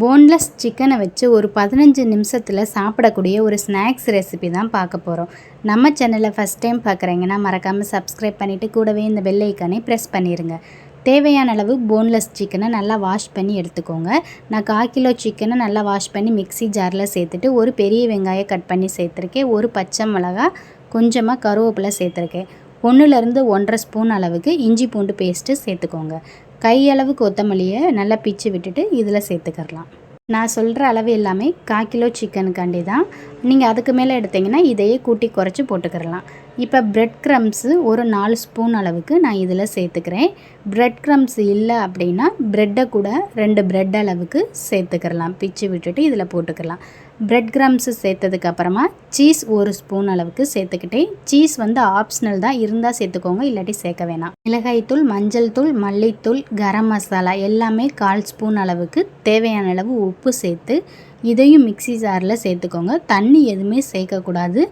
Boneless சிக்கனை வச்சு ஒரு பதினஞ்சு நிமிஷத்தில் சாப்பிடக்கூடிய ஒரு ஸ்நாக்ஸ் ரெசிபி தான் பார்க்க போகிறோம் நம்ம சேனலை ஃபஸ்ட் டைம் பார்க்குறீங்கன்னா மறக்காமல் சப்ஸ்கிரைப் பண்ணிவிட்டு கூடவே இந்த பெல் ஐக்கானை ப்ரெஸ் பண்ணிடுங்க தேவையான அளவு போன்லெஸ் சிக்கனை நல்லா வாஷ் பண்ணி எடுத்துக்கோங்க. நான் கால் கிலோ சிக்கனை நல்லா வாஷ் பண்ணி மிக்ஸி ஜாரில் சேர்த்துட்டு ஒரு பெரிய வெங்காயம் கட் பண்ணி சேர்த்துருக்கேன். ஒரு பச்சை மிளகா கொஞ்சமாக கருவேப்பிலை சேர்த்துருக்கேன். ஒன்றுலேருந்து ஒன்றரை ஸ்பூன் அளவுக்கு இஞ்சி பூண்டு பேஸ்ட்டு சேர்த்துக்கோங்க. கையளவு கொத்தமல்லியை நல்லா பிச்சு விட்டுட்டு இதில் சேர்த்துக்கிறலாம். நான் சொல்கிற அளவு எல்லாமே கால் கிலோ சிக்கனுக்காண்டி தான். நீங்கள் அதுக்கு மேலே எடுத்தீங்கன்னா இதையே கூட்டி குறைச்சி போட்டுக்கிறலாம். இப்போ ப்ரெட் க்ரம்ஸு ஒரு நாலு ஸ்பூன் அளவுக்கு நான் இதில் சேர்த்துக்கிறேன். ப்ரெட் க்ரம்ஸ் இல்லை அப்படின்னா ப்ரெட்டை கூட ரெண்டு ப்ரெட் அளவுக்கு சேர்த்துக்கிறலாம். பிச்சு விட்டுட்டு இதில் போட்டுக்கலாம் பிரெட் கிராம்ஸு சேர்த்ததுக்கு அப்புறமா சீஸ் ஒரு ஸ்பூன் அளவுக்கு சேர்த்துக்கிட்டேன் சீஸ் வந்து ஆப்ஷனல் தான் இருந்தால் சேர்த்துக்கோங்க இல்லாட்டி சேர்க்க வேணாம். மிளகாய்த்தூள் மஞ்சள் தூள் மல்லித்தூள் கரம் மசாலா எல்லாமே கால் ஸ்பூன் அளவுக்கு தேவையான அளவு உப்பு சேர்த்து இதையும் மிக்சி ஜாரில் சேர்த்துக்கோங்க. தண்ணி எதுவுமே சேர்க்கக்கூடாது.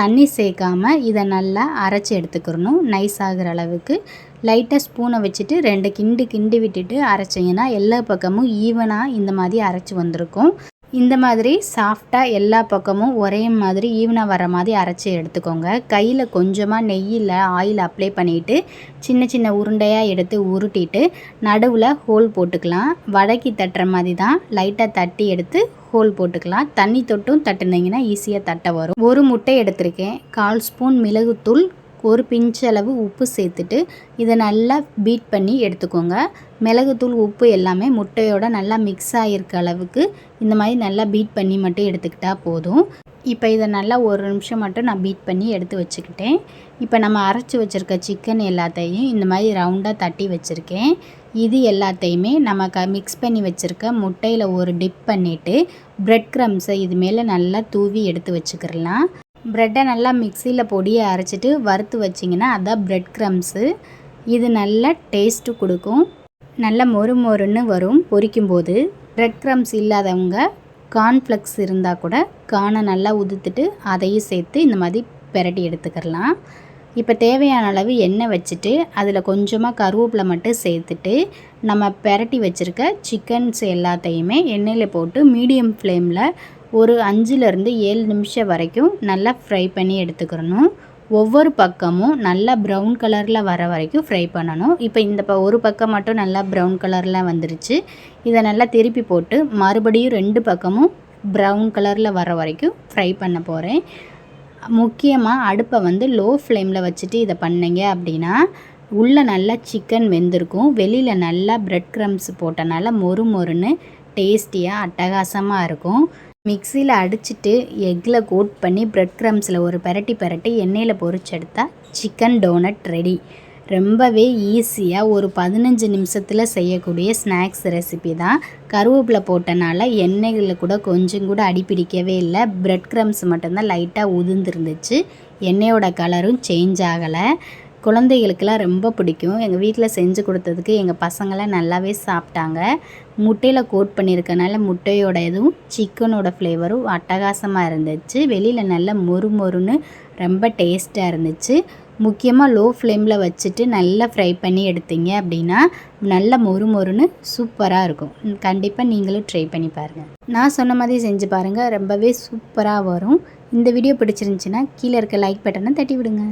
தண்ணி சேர்க்காம இதை நல்லா அரைச்சி எடுத்துக்கிறணும். நைஸ் ஆகிற அளவுக்கு. லைட்டாக ஸ்பூனை வச்சுட்டு ரெண்டு கிண்டு கிண்டி விட்டுட்டு அரைச்சிங்கன்னா எல்லா பக்கமும் ஈவனாக இந்த மாதிரி அரைச்சி வந்திருக்கும். இந்த மாதிரி சாஃப்டாக எல்லா பக்கமும் ஒரே மாதிரி ஈவனாக வர மாதிரி அரைச்சி எடுத்துக்கோங்க. கையில் கொஞ்சமாக நெய்யில் ஆயில் அப்ளை பண்ணிவிட்டு சின்ன சின்ன உருண்டையாக எடுத்து உருட்டிட்டு நடுவில் ஹோல் போட்டுக்கலாம். வடக்கி தட்டுற மாதிரி தான் லைட்டாக தட்டி எடுத்து ஹோல் போட்டுக்கலாம். தண்ணி தொட்டும் தட்டுனீங்கன்னா ஈஸியாக தட்ட வரும். ஒரு முட்டை எடுத்திருக்கேன். கால் ஸ்பூன் மிளகுத்தூள் ஒரு பிஞ்சளவு உப்பு சேர்த்துட்டு இதை நல்லா பீட் பண்ணி எடுத்துக்கோங்க. மிளகுத்தூள் உப்பு எல்லாமே முட்டையோட நல்லா மிக்ஸ் ஆகிருக்க அளவுக்கு இந்த மாதிரி நல்லா பீட் பண்ணி மட்டும் எடுத்துக்கிட்டால் போதும். இப்போ இதை நல்லா ஒரு நிமிஷம் மட்டும் நான் பீட் பண்ணி எடுத்து வச்சுக்கிட்டேன். இப்போ நம்ம அரைச்சி வச்சுருக்க சிக்கன் எல்லாத்தையும் இந்த மாதிரி ரவுண்டாக தட்டி வச்சுருக்கேன். இது எல்லாத்தையுமே நம்ம க மிக்ஸ் பண்ணி வச்சுருக்க முட்டையில் ஒரு டிப் பண்ணிவிட்டு ப்ரெட் க்ரம்ஸை இது மேலே நல்லா தூவி எடுத்து வச்சுக்கிறலாம் ப்ரெட்டை நல்லா மிக்சியில் பொடியை அரைச்சிட்டு வறுத்து வச்சிங்கன்னா அதான் ப்ரெட் க்ரம்ஸு இது நல்லா டேஸ்ட்டு கொடுக்கும். நல்ல மொறு மொறுன்னு வரும் பொரிக்கும்போது. ப்ரெட் க்ரம்ஸ் இல்லாதவங்க கார்ன்ஃப்ளெக்ஸ் இருந்தால் கூட கானை நல்லா உதுத்துட்டு அதையும் சேர்த்து இந்த மாதிரி பெரட்டி எடுத்துக்கிறலாம் இப்போ தேவையான அளவு எண்ணெய் வச்சுட்டு அதில் கொஞ்சமாக கருவேப்பிலை மட்டும் சேர்த்துட்டு நம்ம பெரட்டி வச்சுருக்க சிக்கன்ஸ் எல்லாத்தையுமே எண்ணெயில் போட்டு மீடியம் ஃப்ளேமில் ஒரு அஞ்சுலேருந்து ஏழு நிமிஷம் வரைக்கும் நல்லா ஃப்ரை பண்ணி எடுத்துக்கிறணும். ஒவ்வொரு பக்கமும் நல்லா ப்ரௌன் கலரில் வர வரைக்கும் ஃப்ரை பண்ணணும். இப்போ இந்த ப ஒரு பக்கம் மட்டும் நல்லா ப்ரௌன் கலரில் வந்துருச்சு. இதை நல்லா திருப்பி போட்டு மறுபடியும் ரெண்டு பக்கமும் ப்ரௌன் கலரில் வர வரைக்கும் ஃப்ரை பண்ண போகிறேன் முக்கியமாக அடுப்பை வந்து லோ ஃப்ளேமில் வச்சுட்டு இதை பண்ணிங்க அப்படின்னா உள்ளே நல்லா சிக்கன் வெந்திருக்கும். வெளியில் நல்லா ப்ரெட் க்ரம்ஸ் போட்டனால மொறு மொறுன்னு டேஸ்டியாக அட்டகாசமாக இருக்கும். மிக்சியில் அடிச்சுட்டு எக்கில் கோட் பண்ணி ப்ரெட் க்ரம்ஸில் ஒரு பரட்டி பரட்டி எண்ணெயில் பொறிச்செடுத்தா சிக்கன் டோனட் ரெடி ரொம்பவே ஈஸியாக ஒரு பதினஞ்சு நிமிஷத்தில் செய்யக்கூடிய ஸ்நாக்ஸ் ரெசிபி தான். கருவேப்பிலை போட்டனால எண்ணெயில் கூட கொஞ்சம் கூட அடிப்பிடிக்கவே இல்லை. ப்ரெட் க்ரம்ஸ் மட்டும்தான் லைட்டாக உதிர்ந்துருந்துச்சு. எண்ணெயோட கலரும் சேஞ்ச் ஆகலை. குழந்தைகளுக்கெல்லாம் ரொம்ப பிடிக்கும். எங்கள் வீட்டில் செஞ்சு கொடுத்ததுக்கு எங்கள் பசங்களாம் நல்லாவே சாப்பிட்டாங்க. முட்டையில் கோட் பண்ணியிருக்கனால முட்டையோட இதுவும் சிக்கனோட ஃப்ளேவரும் அட்டகாசமாக இருந்துச்சு. வெளியில் நல்லா மொறு மொறுன்னு ரொம்ப டேஸ்ட்டாக இருந்துச்சு. முக்கியமாக லோ ஃப்ளேமில் வச்சுட்டு நல்லா ஃப்ரை பண்ணி எடுத்தீங்க அப்படின்னா நல்ல மொறு மொறுன்னு சூப்பராக இருக்கும். கண்டிப்பாக நீங்களும் ட்ரை பண்ணி பாருங்கள் நான் சொன்ன மாதிரி செஞ்சு பாருங்கள் ரொம்பவே சூப்பராக வரும். இந்த வீடியோ பிடிச்சிருந்துச்சின்னா கீழே இருக்க லைக் பட்டனை தட்டி விடுங்க.